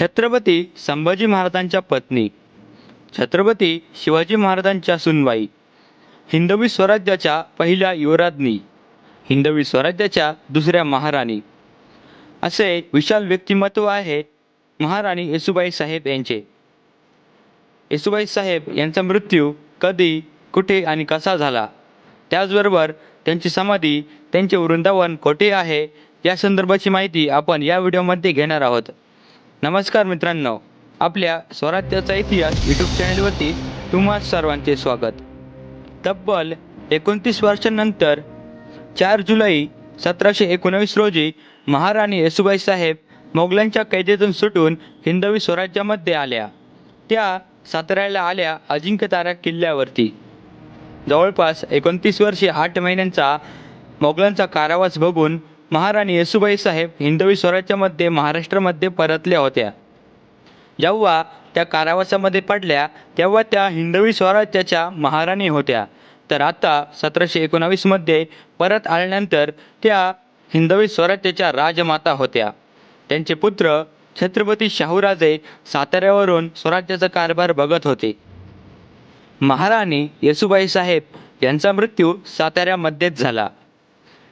छत्रपती संभाजी महाराजांच्या पत्नी छत्रपती शिवाजी महाराजांच्या सुनबाई हिंदवी स्वराज्याच्या पहिल्या युवराज्ञी हिंदवी स्वराज्याच्या दुसऱ्या महाराणी. असे विशाल व्यक्तिमत्व आहे महाराणी येसुबाई साहेब यांचे. येसुबाई साहेब यांचा मृत्यू कधी कुठे आणि कसा झाला? त्याचबरोबर त्यांची समाधी त्यांचे वृंदावन कोठे आहे? या संदर्भाची माहिती आपण या व्हिडिओमध्ये घेणार आहोत. नमस्कार मित्रांनो आपल्या स्वराज्याचा इतिहास यूट्यूब चॅनलवरती तुम्हा सर्वांचे स्वागत. तब्बल एकोणतीस वर्षांनंतर चार जुलै सतराशे एकोणावीस रोजी महाराणी येसुबाई साहेब मोगलांच्या कैदेतून सुटून हिंदवी स्वराज्यामध्ये आल्या. त्या साताऱ्याला आल्या अजिंक्यतारा किल्ल्यावरती. जवळपास एकोणतीस वर्षे आठ महिन्यांचा मोगलांचा कारावास बघून महाराणी येसुबाई साहेब हिंदवी स्वराज्यामध्ये महाराष्ट्रामध्ये परतल्या होत्या. जेव्हा त्या कारावासामध्ये पडल्या तेव्हा त्या हिंदवी स्वराज्याच्या महाराणी होत्या. तर आता सतराशे एकोणावीसमध्ये परत आल्यानंतर त्या हिंदवी स्वराज्याच्या राजमाता होत्या. त्यांचे पुत्र छत्रपती शाहूराजे साताऱ्यावरून स्वराज्याचा कारभार बघत होते. महाराणी येसुबाई साहेब यांचा मृत्यू साताऱ्यामध्येच झाला.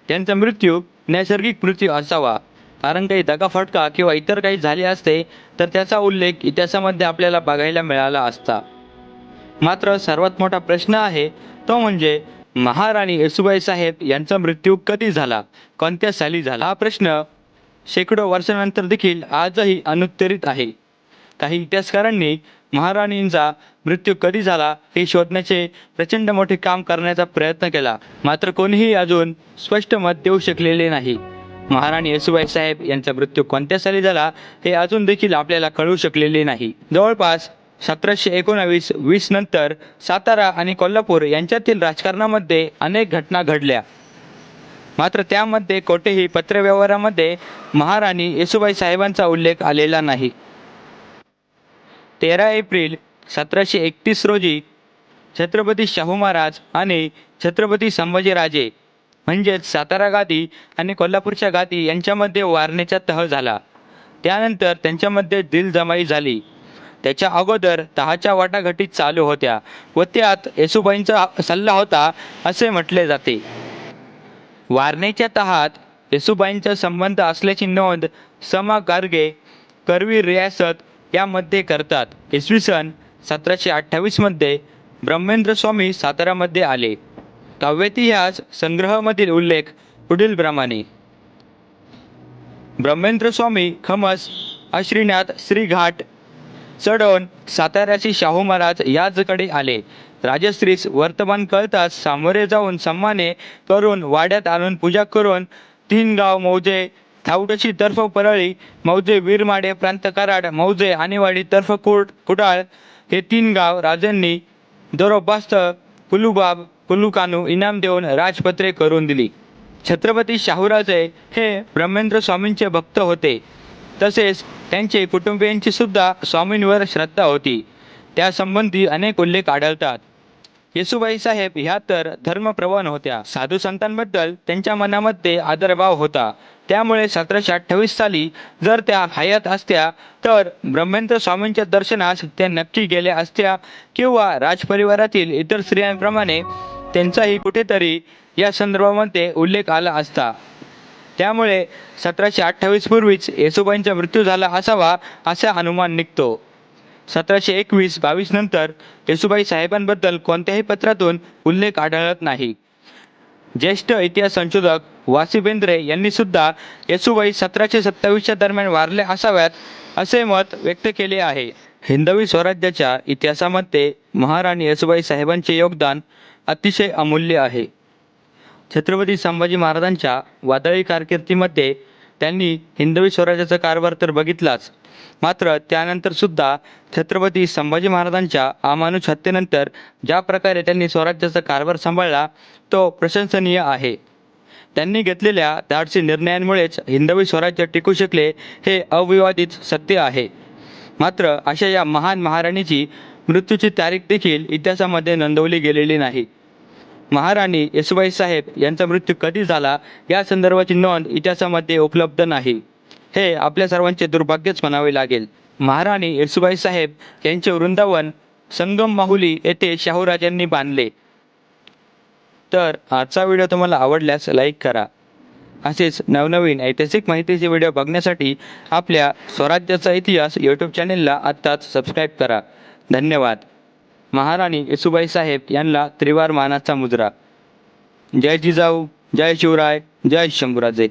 त्यांचा मृत्यू नैसर्गिक मृत्यू असावा. कारण काही दगाफटका किंवा इतर काही झाले असते तर त्याचा उल्लेख इतिहासामध्ये आपल्याला बघायला मिळाला असता. मात्र सर्वात मोठा प्रश्न आहे तो म्हणजे महाराणी येसुबाई साहेब यांचा मृत्यू कधी झाला? कोणत्या साली झाला? हा प्रश्न शेकडो वर्षानंतर देखील आजही अनुत्तरित आहे. काही इतिहासकारांनी महाराणींचा मृत्यू कधी झाला हे शोधण्याचे प्रचंड मोठे काम करण्याचा प्रयत्न केला. मात्र कोणीही अजून स्पष्ट मत देऊ शकलेले नाही. महाराणी येसुबाई साहेब यांचा मृत्यू कोणत्या साली झाला हे अजून देखील आपल्याला कळू शकलेले नाही. जवळपास सतराशे एकोणावीस वीस नंतर सातारा आणि कोल्हापूर यांच्यातील राजकारणामध्ये अनेक घटना घडल्या. मात्र त्यामध्ये कोठेही पत्रव्यवहारामध्ये महाराणी येसुबाई साहेबांचा उल्लेख आलेला नाही. तेरा एप्रिल सतराशे एकतीस रोजी छत्रपती शाहू महाराज आणि छत्रपती संभाजीराजे म्हणजेच सातारा गादी आणि कोल्हापूरच्या गादी यांच्यामध्ये वारणेचा तह झाला. त्यानंतर त्यांच्यामध्ये दिलजमाई झाली. त्याच्या अगोदर तहाच्या वाटाघाटी चालू होत्या व त्यात येसुबाईंचा सल्ला होता असे म्हटले जाते. वारणेच्या तहात येसुबाईंचा संबंध असल्याची नोंद समा गार्गे करवी रियासत यामध्ये करतात. इसवी सन सतराशे अठ्ठावीसमध्ये ब्रह्मेंद्र स्वामी सातारामध्ये आले. काव्यतिहास संग्रहामधील उल्लेख पुढील प्रमाणे. ब्रह्मेंद्र स्वामी खमस अश्रीनाथ श्रीघाट चढवून साताऱ्याचे शाहू महाराज याचकडे आले. राजश्रीस वर्तमान कळताच सामोरे जाऊन सम्माने करून वाड्यात आणून पूजा करून तीन गाव मौजे थावडशी तर्फ परळी मौजे वीरमाडे प्रांत कराड मौजे आणेवाडी तर्फ कुड कुडाळ हे तीन गाव राजांनी दरोबास्त कुलुबाब कुलुकानू इनाम देऊन राजपत्रे करून दिली. छत्रपती शाहूराजे हे ब्रह्मेंद्र स्वामींचे भक्त होते. तसेच त्यांचे कुटुंबियांची सुद्धा स्वामींवर श्रद्धा होती. त्यासंबंधी अनेक उल्लेख आढळतात. येसुबाई साहेब ह्या तर धर्मप्रवण होत्या. साधू संतांबद्दल त्यांच्या मनामध्ये आदरभाव होता. त्यामुळे सतराशे अठ्ठावीस साली जर त्या हयात असत्या तर ब्रह्मेंद्र स्वामींच्या दर्शनास त्या नक्की गेल्या असत्या किंवा राजपरिवारातील इतर स्त्रियांप्रमाणे त्यांचाही कुठेतरी या संदर्भामध्ये उल्लेख आला असता. त्यामुळे सतराशे अठ्ठावीस पूर्वीच येसुबाईंचा मृत्यू झाला असावा असा अनुमान निघतो. सतराशे एकवीस बावीस नंतर येसुबाई साहेबांबद्दल कोणत्याही पत्रातून उल्लेख आढळत नाही. ज्येष्ठ इतिहास संशोधक वासी बेंद्रे यांनी सुद्धा येसुबाई सतराशे सत्तावीसच्या दरम्यान वारल्या असाव्यात असे मत व्यक्त केले आहे. हिंदवी स्वराज्याच्या इतिहासामध्ये महाराणी येसुबाई साहेबांचे योगदान अतिशय अमूल्य आहे. छत्रपती संभाजी महाराजांच्या वादळी कारकिर्दीमध्ये त्यांनी हिंदवी स्वराज्याचा कारभार तर बघितलाच. मात्र त्यानंतर सुद्धा छत्रपती संभाजी महाराजांच्या अमानुष हत्येनंतर ज्या प्रकारे त्यांनी स्वराज्याचा कारभार सांभाळला तो प्रशंसनीय आहे. त्यांनी घेतलेल्या धाडसी निर्णयांमुळेच हिंदवी स्वराज्य टिकू शकले हे अविवादित सत्य आहे. मात्र अशा या महान महाराणीची मृत्यूची तारीख देखील इतिहासामध्ये नोंदवली गेलेली नाही. महाराणी येसुबाई साहेब यांचा मृत्यू कधी झाला या संदर्भाची नोंद इतिहासामध्ये उपलब्ध नाही. हे आपल्या सर्वांचे दुर्भाग्यच म्हणावे लागेल. महाराणी येसुबाई साहेब यांचे वृंदावन संगम माहुली येथे शाहूराजांनी बांधले. तर आजचा व्हिडिओ तुम्हाला आवडल्यास लाईक करा. असेच नवनवीन ऐतिहासिक माहितीचे व्हिडिओ बघण्यासाठी आपल्या स्वराज्याचा इतिहास यूट्यूब चॅनेलला आत्ताच सबस्क्राईब करा. धन्यवाद. महाराणी येसुबाई साहेब यांना त्रिवार मानाचा मुजरा जय जिजाऊ जय शिवराय जय शंभूराजे.